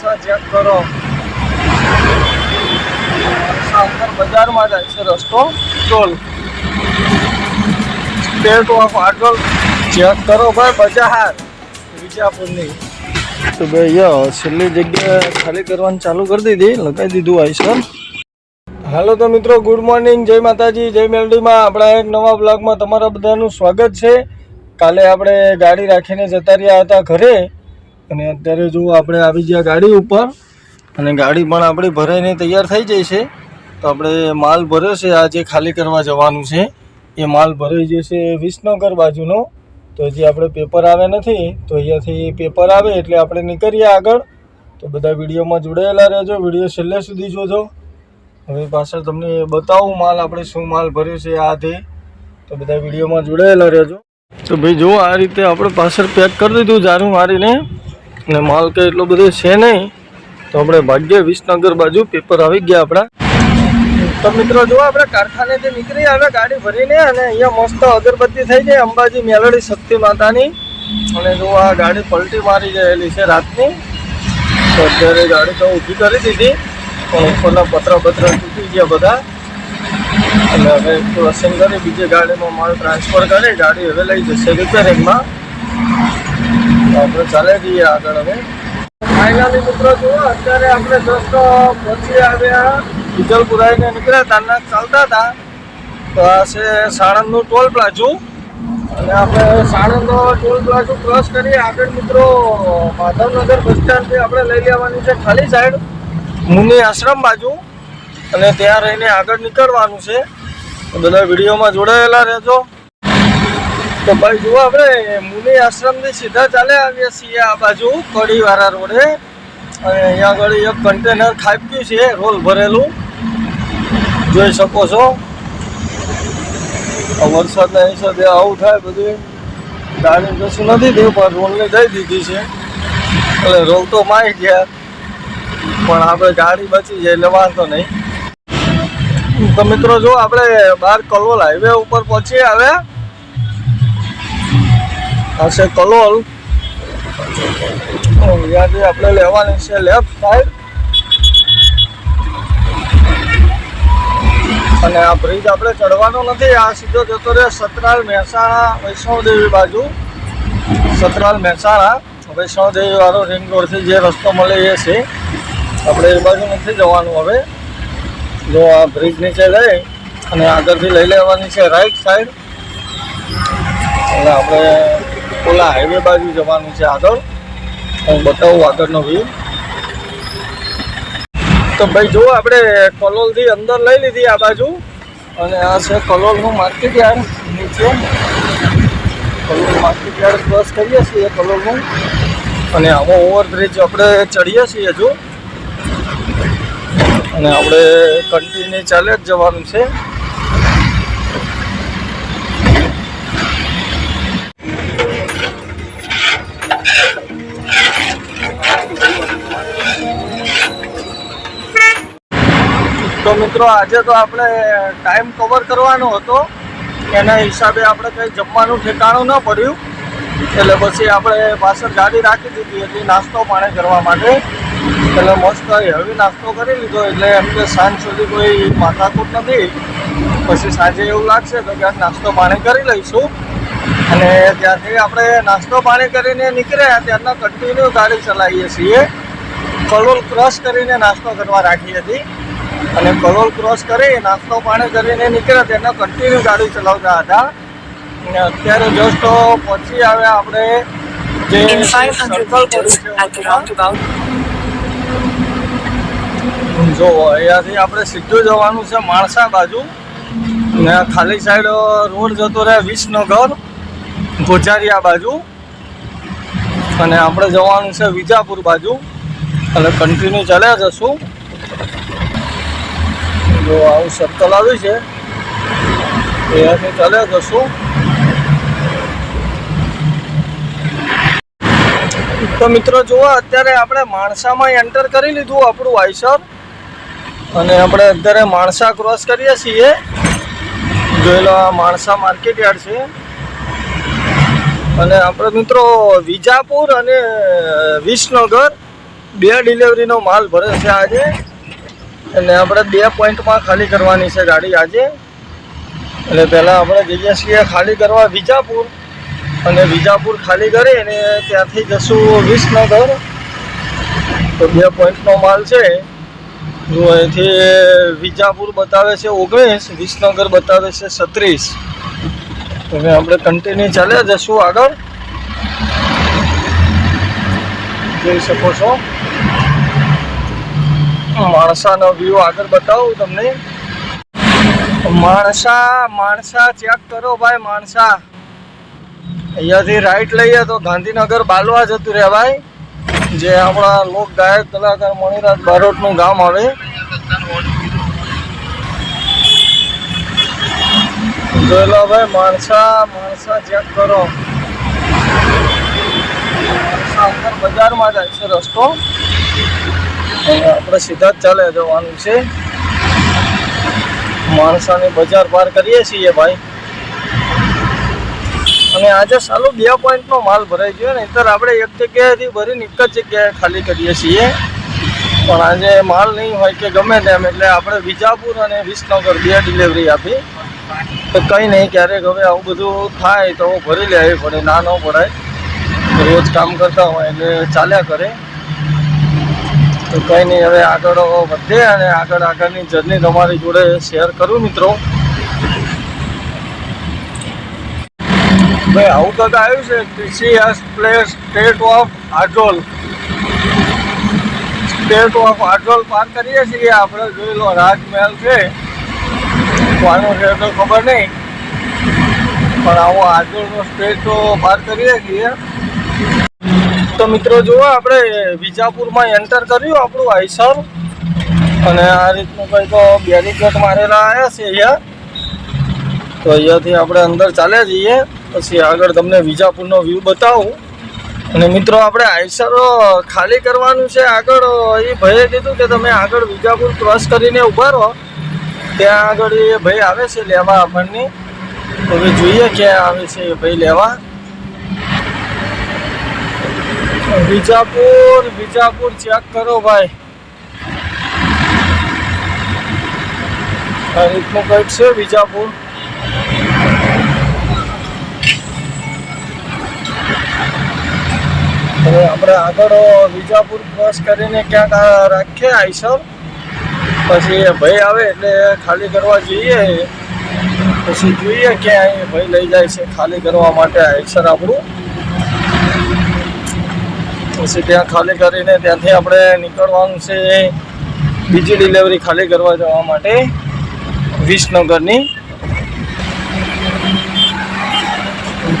Check કરો. અંદર બજારમાં જાય છે રસ્તો. ટોલ સ્ટેટ ઓફ આગળ ચેક કરો ભાઈ બજાર. વિજાપુરની. તો ભાઈ યો છેલ્લી જગ્યા ખાલી કરવાનું ચાલુ કરી દીધી લગાવી દીધું આવી સર હાલો તો મિત્રો ગુડ મોર્નિંગ જય માતાજી જય મેલડીમાં. આપણા એક નવા બ્લોગમાં તમારા બધાનું સ્વાગત છે. કાલે આપણે ગાડી રાખીને જતા રહ્યા હતા ઘરે. અને અત્યારે જો આપણે આવી ગયા ગાડી ઉપર, અને ગાડી પણ આપણી ભરાઈને તૈયાર થઈ જાય છે, તો આપણે માલ ભર્યો છે, આ જે ખાલી કરવા જવાનું છે, એ માલ ભરાઈ જશે વિસનગર બાજુનો, તો હજી આપણે પેપર આવે નથી, તો અહીંયાથી પેપર આવે એટલે આપણે નીકળીએ આગળ. તો બધા વિડીયોમાં જોડાયેલા રહેજો, વીડિયો છેલ્લે સુધી જોજો. હવે પાછળ તમને બતાવું માલ આપણે શું માલ ભર્યો છે, આ તે. તો બધા વિડીયોમાં જોડાયેલા રહેજો. તો ભાઈ, જો આ રીતે આપણે પાછળ પેક કરી દીધું જારું મારીને અને માલ કે એટલો બધો છે નહીં, તો આપણે ભાગ્ય વિસનગર બાજુ પેપર આવી ગયા આપણા. તો મિત્રો જો આપણે કારખાનેથી નીકળી આવે ગાડી ભરીને અને અહીંયા મસ્ત અગરબત્તી થઈ જાય અંબાજી મેલડી શક્તિ માતાની. અને જો આ ગાડી પલટી મારી ગયેલી છે રાતની. તો અત્યારે ગાડી તો ઊભી કરી દીધી, પણ ઉપરના પતરા પત્ર તૂટી ગયા બધા. અને હવે ક્રોસિંગ કરી, બીજી ગાડીમાં માલ ટ્રાન્સફર કરી, ગાડી હવે લઈ જશે રિપેરિંગમાં આપણે ચાલે જઈએ આગળ હવે. ફાઇનલી મિત્રો જુઓ, અત્યારે આપણે દોસ્તો પહોંચી આવ્યા ડીઝલ પુરાઈને નીકળ્યા તારના ચાલતા હતા. તો આ છે સાણંદનું ટોલ પ્લાઝુ. અને આપણે સાણંદનો ટોલ પ્લાઝુ ક્રોસ કરી આગળ મિત્રો, માધવનગર બસ સ્ટેન્ડથી આપણે લઈ લેવાની છે ખાલી સાઈડ મુનિ આશ્રમ બાજુ. અને ત્યાં રહીને આગળ નીકળવાનું છે. બધા વિડીયોમાં જોડાયેલા રહેજો. તો ભાઈ જુઓ આપણે મુનિ આશ્રમથી સીધા ચાલે આવીએ છીએ આ બાજુ કડીવાળા રોડે. અને અહીંયા આગળ એક કન્ટેનર ખાબક્યું છે, રોલ ભરેલું. જોઈ શકો છો. વરસાદ વરસાદના હિસાબે આવું થાય બધું ગાડી કશું નથી થયું, પણ રોલને દઈ દીધી છે. એટલે રોલ તો માય ગયા. પણ આપણે ગાડી બચી જાય એટલે વાંધો નહીં. તો મિત્રો જો આપણે બાર કલોલ હાઈવે ઉપર પહોંચીએ આવ્યા છે કલોલ. ત્યાંથી આપણે લેવાની છે લેફ્ટ સાઈડ અને આ બ્રિજ આપણે ચડવાનો નથી, આ સીધો જતો રહે સતરાલ મહેસાણા વૈષ્ણવદેવી બાજુ. સતરાલ મહેસાણા વૈષ્ણવદેવી વાળો રિંગ રોડથી જે રસ્તો મળે એ છે. આપણે એ બાજુ નથી જવાનું હવે. જો આ બ્રિજ નીચે લઈ અને આગળથી લઈ લેવાની છે રાઈટ સાઈડ એટલે આપણે ઓલા હાઈવે બાજુ જવાનું છે આગળ. હું બતાવું આગળનો વ્યૂ તો ભાઈ જુઓ, આપણે કલોલથી અંદર લઈ લીધી આ બાજુ. અને આ છે કલોલનું માર્કેટ યાર્ડ. નીચે કલોલ માર્કેટ યાર્ડ ક્રોસ કરીએ છીએ કલોલનું. અને આવો ઓવરબ્રિજ આપણે ચડીએ છીએ હજુ. અને આપણે કન્ટિન્યુ ચાલે જ જવાનું છે. તો મિત્રો, આજે તો આપણે ટાઈમ કવર કરવાનો હતો. એના હિસાબે આપણે કંઈ જમવાનું ઠેકાણું ન પડ્યું. એટલે પછી આપણે પાછળ ગાડી રાખી દીધી હતી નાસ્તો પાણી કરવા માટે. એટલે મસ્ત હેવી નાસ્તો કરી લીધો. એટલે એમ કે સાંજ સુધી કોઈ માથાકૂટ નથી. પછી સાંજે એવું લાગશે તો ક્યાંક નાસ્તો પાણી કરી લઈશું. અને ત્યાંથી આપણે નાસ્તો પાણી કરીને નીકળ્યા. ત્યારના કન્ટિન્યુ ગાડી ચલાવીએ છીએ. કલોલ ક્રોસ કરીને નાસ્તો કરવા રાખી હતી. અને કલોલ ક્રોસ કરી નાસ્તો પાણી કરીને નીકળ્યા તેના કન્ટિન્યુ ગાડી ચલાવતા હતા. અને અત્યારે જસ્ટ પહોંચી આવ્યા આપણે જે સર્કલ પડ્યું જો અહીંયાથી આપણે સીધું જવાનું છે માણસા બાજુ. ને ખાલી સાઈડ રોડ જતો રહે વિસનગર ગોજારિયા બાજુ. અને આપણે જવાનું છે વિજાપુર બાજુ. એટલે કન્ટિન્યુ ચાલ્યા જશું. જો આવું સર્કલ આવ્યું છે અહીંયાથી ચાલ્યા જશું. તો મિત્રો જુઓ, અત્યારે આપણે માણસામાં એન્ટર કરી લીધું આપણું આઈસર. અને આપણે અત્યારે માણસા ક્રોસ કરીએ છીએ. જોઈ આ માણસા માર્કેટ યાર્ડ છે. અને આપણે મિત્રો વિજાપુર અને વિસનગર બે ડિલિવરીનો માલ ભરે છે આજે. અને આપણે બે પોઈન્ટમાં ખાલી કરવાની છે ગાડી આજે. એટલે પહેલાં આપણે જઈએ છીએ ખાલી કરવા વિજાપુર. અને વિજાપુર ખાલી કરી અને ત્યાંથી જશું વિસનગર. તો બે પોઈન્ટનો માલ છે. જો અહીંથી વિજાપુર બતાવે છે ઓગણીસ, વિસનગર બતાવે છે છત્રીસ. હવે આપણે કન્ટિન્યુ ચાલ્યા જશું આગળ. જોઈ શકો છો. માણસાનો વ્યૂ આગળ બતાવું તમને. માણસા માણસા ચેક કરો ભાઈ માણસા. અહીંયાથી રાઈટ લઈએ તો ગાંધીનગર બાલવા જતું ભાઈ. જે આપણા લોક ગાયક, કલાકાર મણિરાજ બારોટનું ગામ આવે. જોયેલો ભાઈ માણસા માણસા ચેક કરો. બજારમાં જાય છે રસ્તો. આપણે સીધા જ ચાલે જવાનું છે. માણસાની બજાર પાર કરીએ છીએ ભાઈ. અને આજે સાલું બે પોઈન્ટનો માલ ભરાઈ ગયો ને, નહીતર આપણે એક જગ્યાએથી ભરીને એક જ જગ્યાએ ખાલી કરીએ છીએ. પણ આજે માલ નહીં હોય કે ગમે તેમ, એટલે આપણે વિજાપુર અને વિસનગર બે ડિલિવરી આપી. તો કંઈ નહીં, ક્યારેક હવે આવું બધું થાય તો ભરી લેવી પડે, ના ન પડાય રોજ કામ કરતા હોય એટલે ચાલ્યા કરે. તો કંઈ નહીં, હવે આગળ વધે અને આગળ આગળની જર્ની તમારી જોડે શેર કરું મિત્રો. ભાઈ, આવું તો આવ્યું છે ટીસીએસ પ્લેસ સ્ટેટ ઓફ આડોલ સ્ટેટ ઓફ આડોલ પાર કરીએ છીએ, આપણે જોઈ લો, રાજમહેલ છે. કોનો છે તો ખબર નહીં. પણ આવો આડોલનો સ્ટેટ પાર કરીએ છીએ. તો મિત્રો જુઓ, આપણે વિજાપુરમાં એન્ટર કર્યું આપણું આઈસર. અને આ રીતનું કંઈ તો બેરિકેડ મારેલા આવ્યા છે અહીંયા. તો અહીંયાથી આપણે અંદર ચાલ્યા જઈએ. પછી આગળ તમને વિજાપુરનો વ્યૂ બતાવું. અને મિત્રો, આપણે આઈસર ખાલી કરવાનું છે આગળ. એ ભાઈએ કીધું કે તમે આગળ વિજાપુર ક્રોસ કરીને ઊભા રહો. ત્યાં આગળ એ ભાઈ આવે છે લેવા આપણને. તો જોઈએ ક્યાં આવે છે એ ભાઈ લેવા. વિજાપુર વિજાપુર ચેક કરો ભાઈ. આ રીતનું કંઈક છે વિજાપુર હવે આપણે આગળ વિજાપુર ક્રોસ કરીને ક્યાંક રાખીએ આઈસર. પછી ભાઈ આવે એટલે ખાલી કરવા જઈએ. પછી જોઈએ ક્યાં એ ભાઈ લઈ જાય છે ખાલી કરવા માટે આઈસર આપણું. પછી ત્યાં ખાલી કરીને ત્યાંથી આપણે નીકળવાનું છે બીજી ડિલિવરી ખાલી કરવા જવા માટે વિસનગરની.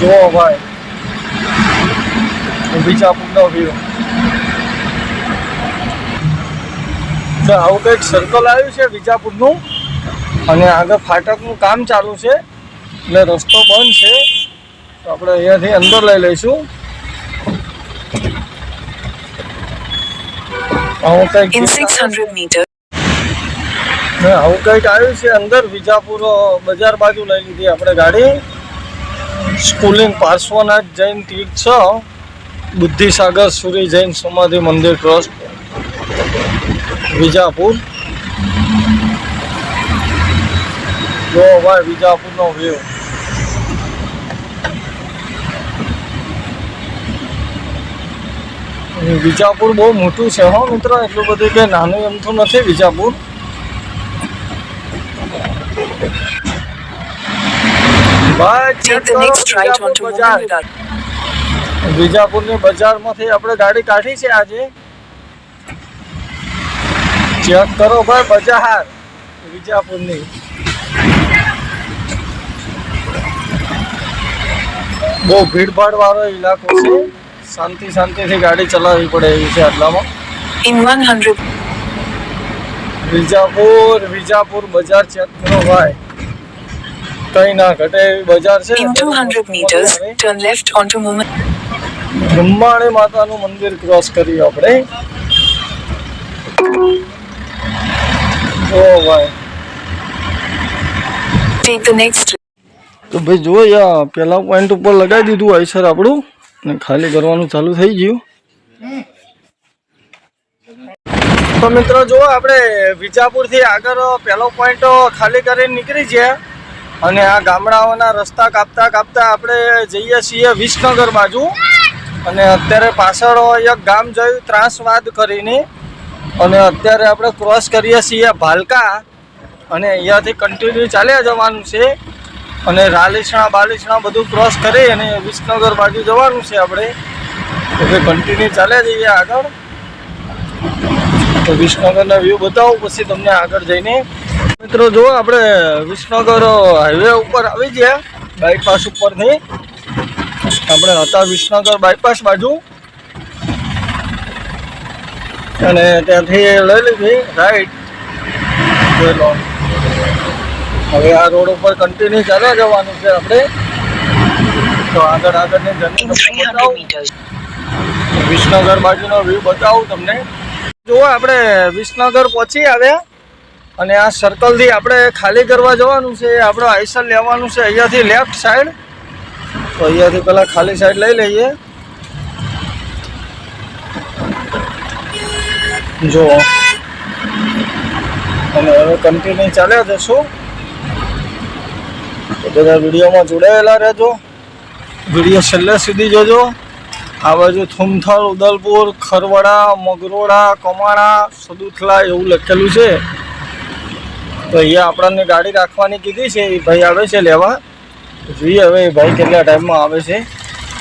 જુઓ ભાઈ બીજાપુરનો વ્યૂ આવું કંઈક સર્કલ આવ્યું છે વિજાપુરનું, અને આગળ ફાટકનું કામ ચાલુ છે એટલે રસ્તો બંધ છે, તો આપણે અહીંયાથી અંદર લઈ લઈશું. આવું કંઈક In 600 meters, ને આવું કંઈક આવ્યું છે અંદર વિજાપુર બજાર બાજુ લઈ લીધી આપણે ગાડી. સ્કૂલિંગ પાર્શ્વનાથ જૈન તીર્થ છ બુદ્ધિસાગર સૂર્ય જૈન સમાધિ મંદિર ટ્રસ્ટ વિજાપુર. જો ભાઈ વિજાપુરનો વ્યૂ વિજાપુર બહુ મોટું છે હો મિત્રો એટલું બધું કે નાનું એમ તો નથી વિજાપુર. વિજાપુરની બજારમાંથી આપણે ગાડી કાઢી છે આજે. ચેક કરો ભાઈ બજાર વિજાપુરની. બહુ ભીડભાડ વાળો ઇલાકો છે. શાંતિ શાંતિથી ગાડી ચલાવવી પડે એવી છે આટલામાં. In one hundred Vijapur Vijapur બજાર ચેક કરો ભાઈ. કઈ ના ઘટે એવી બજાર છે. In 200 meters, turn left onto Mohammed. Brahmani માતાનું મંદિર ક્રોસ કર્યું આપણે. ઓ ભાઈ. The next. તો ભાઈ જો યા પેલા પોઈન્ટ ઉપર લગાવી દીધું આઈસર આપણું. ખાલી કરવાનું ચાલુ થઈ ગયું. તો મિત્રો જુઓ, આપણે વિજાપુરથી આગળ પહેલો પોઈન્ટ ખાલી કરીને નીકળી ગયા અને આ ગામડાઓના રસ્તા કાપતા કાપતા આપણે જઈએ છીએ વિસનગર બાજુ. અને અત્યારે પાછળ એક ગામ જોયું, ત્રાસવાદ કરીને. અને અત્યારે આપણે ક્રોસ કરીએ છીએ ભાલકા. અને અહીંયાથી કન્ટિન્યુ ચાલ્યા જવાનું છે. અને રાલીસણા બાલીસણા બધું ક્રોસ કરી અને વિસનગર બાજુ જવાનું છે આપણે. એટલે કન્ટિન્યુ ચાલ્યા જઈએ આગળ. તો વિસનગરના વ્યૂ બતાવું, પછી તમને આગળ જઈને. મિત્રો, જો આપણે વિસનગર હાઈવે ઉપર આવી ગયા બાયપાસ ઉપરથી આપણે હતા વિસનગર બાયપાસ બાજુ. અને ત્યાંથી લઈ લીધી રાઈટ હવે આ રોડ ઉપર કન્ટિન્યુ ચાલ્યા જવાનું છે આપણે. તો આગળ આગળની જર્ની In તમને 300 બતાવું. વિસનગર બાજુનો વ્યૂ બતાવું તમને. જુઓ આપણે વિસનગર પહોંચી આવ્યા. અને આ સર્કલથી આપણે ખાલી કરવા જવાનું છે. આપણે આઈસર લેવાનું છે અહીંયાથી લેફ્ટ સાઈડ તો અહીંયાથી પહેલાં ખાલી સાઈડ લઈ લઈએ. જુઓ. અને હવે કન્ટિન્યુ ચાલ્યા જશું. તો બધા વિડીયોમાં જોડાયેલા રહેજો. વીડિયો છેલ્લે સુધી જોજો. આ બાજુ થુમથળ ઉદલપુર, ખરવડા મગરોડા કમાણા, સદુથલા એવું લખેલું છે. તો અહીંયા આપણને ગાડી રાખવાની કીધી છે. એ ભાઈ આવે છે લેવા. જોઈએ હવે એ ભાઈ કેટલા ટાઈમમાં આવે છે.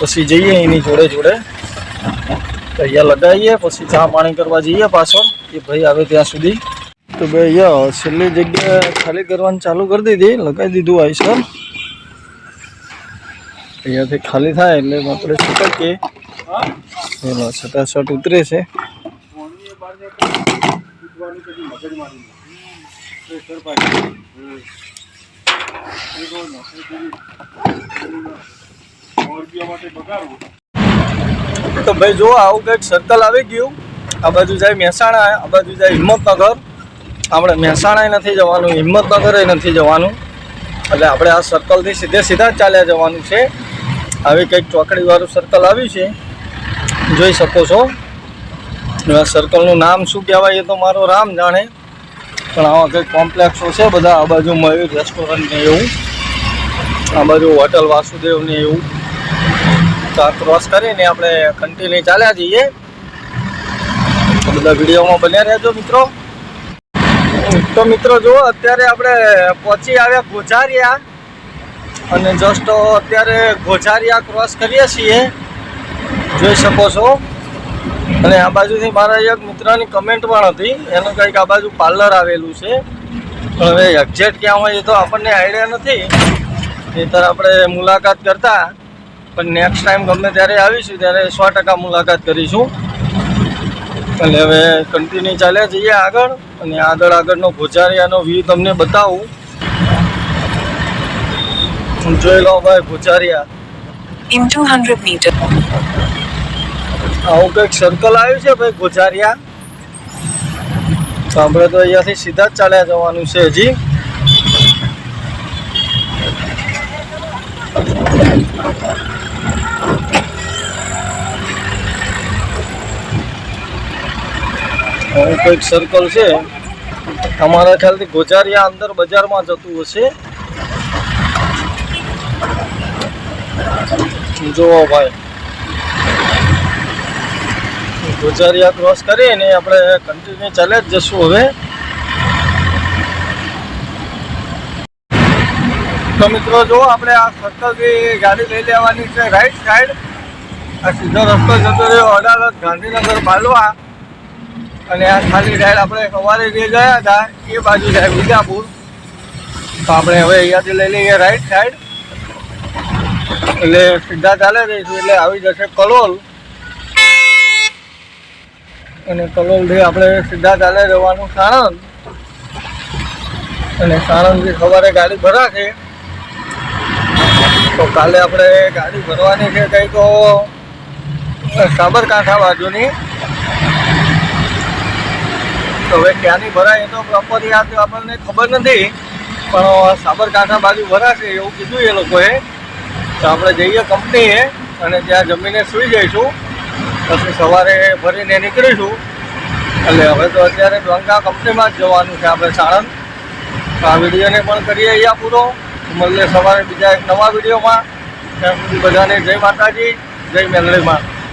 પછી જઈએ એની જોડે જોડે. તો અહીંયા લગાવીએ, પછી ચા પાણી કરવા જઈએ પાછળ. એ ભાઈ આવે ત્યાં સુધી. તો ભાઈ અહીંયા છેલ્લી જગ્યા ખાલી કરવાનું ચાલુ કરી દીધી, લગાવી દીધું આઈસર અહીંયાથી ખાલી થાય એટલે આપણે છૂટકીએ. એનો છટાછટ ઉતરે છે. તો ભાઈ જો આવું કંઈક સર્કલ આવી ગયું. આ બાજુ જાય મહેસાણા, આ બાજુ જાય હિંમતનગર. આપણે મહેસાણાએ નથી જવાનું, હિંમતનગરે નથી જવાનું. એટલે આપણે આ સર્કલથી સીધે સીધા ચાલ્યા જવાનું છે. આવી કંઈક ચોકડીવાળું સર્કલ આવ્યું છે. જોઈ શકો છો. આ સર્કલનું નામ શું કહેવાય એ તો મારો રામ જાણે. પણ આવા કંઈક કોમ્પ્લેક્સો છે, બધા આ બાજુ મયુર રેસ્ટોરન્ટ ને એવું. આ બાજુ હોટલ વાસુદેવ ને એવું. તો આ ક્રોસ કરીને આપણે કન્ટિન્યુ ચાલ્યા જઈએ. બધા વિડીયોમાં બન્યા રહેજો મિત્રો. તો મિત્રો જુઓ, અત્યારે આપણે પહોંચી આવ્યા ગોઝારિયા. અને જસ્ટ અત્યારે ગોઝારિયા ક્રોસ કરીએ છીએ. જોઈ શકો છો. અને આ બાજુથી મારા એક મિત્રની કમેન્ટ પણ હતી. એનું કંઈક આ બાજુ પાર્લર આવેલું છે. પણ હવે એક્ઝેક્ટ ક્યાં હોય એ તો આપણને આઈડિયા નથી. નહીંતર આપણે મુલાકાત કરતા. પણ નેક્સ્ટ ટાઈમ ગમે ત્યારે આવીશું, ત્યારે સો ટકા મુલાકાત કરીશું. એટલે હવે કન્ટિન્યુ ચાલ્યા જઈએ આગળ અને આગળ આગળનો ભોજારિયાનો વ્યૂ તમને બતાવું. જોઈ લો ભાઈ ભોજારિયા. ઇન 200 મીટર આવું કંઈક સર્કલ આવ્યું છે ભાઈ ગોઝારિયા તો આપણે તો અહીંયાથી સીધા જ ચાલ્યા જવાનું છે હજી. આવું કંઈક સર્કલ છે. અમારા ખ્યાલથી ગોજારિયા અંદર બજારમાં જતું હશે. જુઓ ભાઈ. ગોજારિયા ક્રોસ કરીને આપણે કન્ટિન્યુ ચાલે જ જશું હવે. તો મિત્રો જો આપણે આ સર્કલથી ગાડી લઈ લેવાની છે. રાઈટ સાઈડ આ સીધો રસ્તો જતો રહ્યો અડાલત ગાંધીનગર બાલવા. અને આ ખાલી સાઈડ આપણે સવારે જે ગયા હતા, એ બાજુ જાય વિજાપુર. તો આપણે હવે અહીંયાથી લઈ લઈએ રાઈટ સાઈડ એટલે સીધા ચાલે રહીશું, એટલે આવી જશે કલોલ. અને કલોલથી આપણે સીધા ચાલે જવાનું સાણંદ. અને સાણંદથી સવારે ગાડી ભરાશે. તો કાલે આપણે ગાડી ભરવાની છે કંઈક સાબરકાંઠા બાજુની. તો હવે ક્યાંની ભરાય એ તો પ્રોપર યાદ આપણને ખબર નથી, પણ સાબરકાંઠા બાજુ ભરાશે એવું કીધું એ લોકોએ. તો આપણે જઈએ કંપનીએ અને ત્યાં જમીને સૂઈ જઈશું. પછી સવારે ભરીને નીકળીશું. એટલે હવે તો અત્યારે દ્વારકા કંપનીમાં જ જવાનું છે આપણે સાણંદ. તો આ વિડીયોને પણ કરીએ અહીંયા પૂરો. મળીએ સવારે બીજા એક નવા વિડીયોમાં. ત્યાં સુધી બધાને જય માતાજી, જય મેલડીમાં